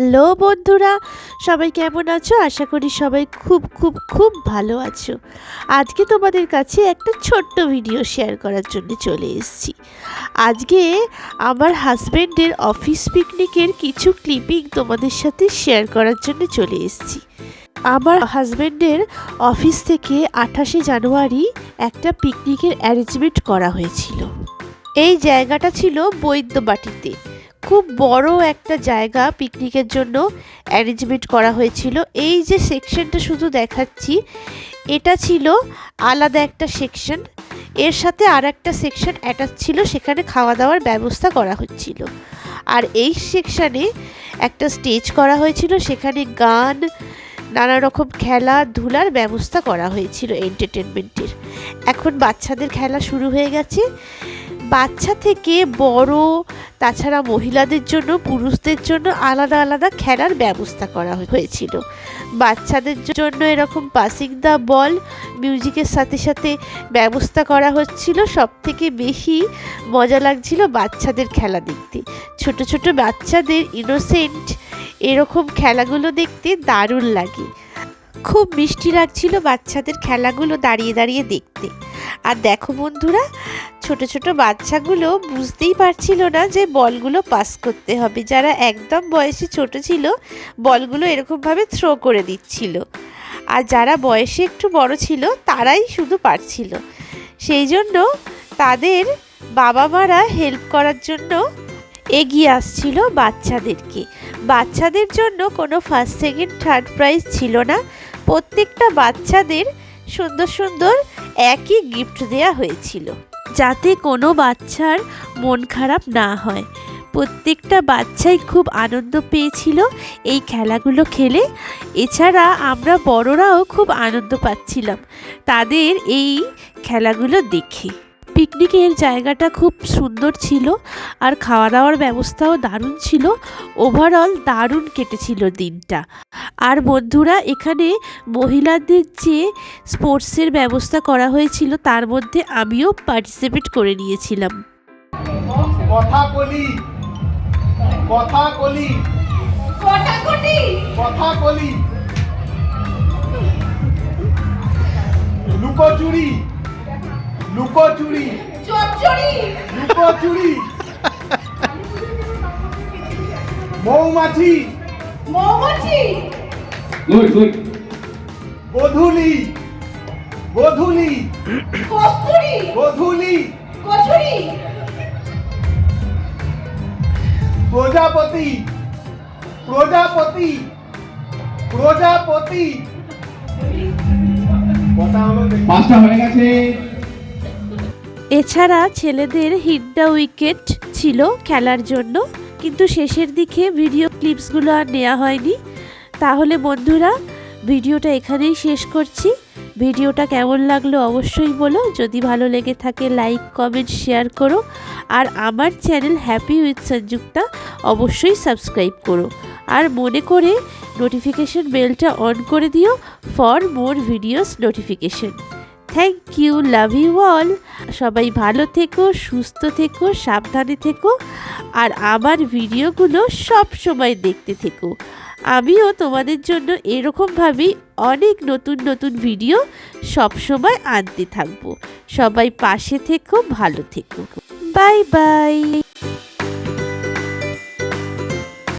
Hello বন্ধুরা, সবাই কেমন আছো? আশা করি সবাই খুব খুব খুব ভালো আছো। আজকে তোমাদের কাছে একটা ছোট্ট ভিডিও শেয়ার করার জন্য চলে এসেছি। আজকে আমার হাজব্যান্ডের অফিস পিকনিকের কিছু ক্লিপিং তোমাদের সাথে শেয়ার করার জন্য চলে এসেছি। আমার হাজব্যান্ডের অফিস থেকে আঠাশে জানুয়ারি একটা পিকনিকের অ্যারেঞ্জমেন্ট করা হয়েছিল। এই জায়গাটা ছিল বৈদ্যবাটিতে। খুব বড় একটা জায়গা পিকনিকের জন্য অ্যারেঞ্জমেন্ট করা হয়েছিল। এই যে সেকশনটা শুধু দেখাচ্ছি, এটা ছিল আলাদা একটা সেকশন এর সাথে আর একটা সেকশন অ্যাটাচ ছিল, সেখানে খাওয়া দাওয়ার ব্যবস্থা করা হচ্ছিল। আর এই সেকশানে একটা স্টেজ করা হয়েছিল, সেখানে গান নানা রকম খেলাধুলার ব্যবস্থা করা হয়েছিল এন্টারটেনমেন্টের এখন বাচ্চাদের খেলা শুরু হয়ে গেছে। বাচ্চা থেকে বড় তাছাড়া মহিলাদের জন্য, পুরুষদের জন্য আলাদা আলাদা খেলার ব্যবস্থা করা হয়েছিল। বাচ্চাদের জন্য এরকম পাসিং দ্য বল মিউজিকের সাথে সাথে ব্যবস্থা করা হচ্ছিল। সব থেকে বেশি মজা লাগছিল বাচ্চাদের খেলা দেখতে। ছোট ছোট বাচ্চাদের ইনোসেন্ট এরকম খেলাগুলো দেখতে দারুণ লাগে। খুব মিষ্টি লাগছিল বাচ্চাদের খেলাগুলো দাঁড়িয়ে দাঁড়িয়ে দেখতে। আর দেখো বন্ধুরা, ছোট ছোট বাচ্চাগুলো বুঝতেই পারছিল না যে বলগুলো পাস করতে হবে। যারা একদম বয়সে ছোট ছিল, বলগুলো এরকমভাবে থ্রো করে দিচ্ছিল। আর যারা বয়সে একটু বড় ছিল, তারাই শুধু পারছিল। সেই জন্য তাদের বাবা মারা হেল্প করার জন্য এগিয়ে আসছিল বাচ্চাদেরকে। বাচ্চাদের জন্য কোনো ফার্স্ট সেকেন্ড থার্ড প্রাইজ ছিল না। প্রত্যেকটা বাচ্চাদের সুন্দর সুন্দর একই গিফট দেওয়া হয়েছিল, যাতে কোনো বাচ্চার মন খারাপ না হয়। প্রত্যেকটা বাচ্চাই খুব আনন্দ পেয়েছিল এই খেলাগুলো খেলে। এছাড়া আমরা বড়রাও খুব আনন্দ পাচ্ছিলাম তাদের এই খেলাগুলো দেখে। পিকনিকের জায়গাটা খুব সুন্দর ছিল আর খাওয়া দাওয়ার ব্যবস্থাও দারুণ ছিল। ওভারঅল দারুণ কেটেছিল দিনটা। আর বন্ধুরা এখানে মহিলাদের যে স্পোর্টসের ব্যবস্থা করা হয়েছিল তার মধ্যে আমিও পার্টিসিপেট করে নিয়েছিলাম। কথা কলি কথা কলি কটাকটি কথা কলি লুকোচুরি। লুকোচুরি। চচ্চড়ি লুকোচুরি। মৌমাছি। মৌমাছি. গধুলি। গধুলি। কস্তুরি। গধুলি। কচুরি। প্রজাপতি। প্রজাপতি। প্রজাপতি। পাঁচটা হয়ে গেছে। এছাড়া ছেলেদের হিট দ্য উইকেট ছিল খেলার জন্য, কিন্তু শেষের দিকে ভিডিও ক্লিপসগুলো আর নেওয়া হয়নি। তাহলে বন্ধুরা, ভিডিওটা এখানেই শেষ করছি। ভিডিওটা কেমন লাগল অবশ্যই বলো। যদি ভালো লেগে থাকে লাইক কমেন্ট শেয়ার করো। আর আমার চ্যানেল হ্যাপি উইথ সংযুক্তা অবশ্যই সাবস্ক্রাইব করো। আর মনে করে নোটিফিকেশন বেলটা অন করে দিও for more videos notification thank you love you all সবাই ভালো থেকো, সুস্থ থেকো, সাবধানে থেকো। আর আমার ভিডিওগুলো সব সময় দেখতে থেকো। আমিও তোমাদের জন্য এরকমভাবেই অনেক নতুন নতুন ভিডিও সব সময় আনতে থাকব। সবাই পাশে থেকো, ভালো থেকো। Bye bye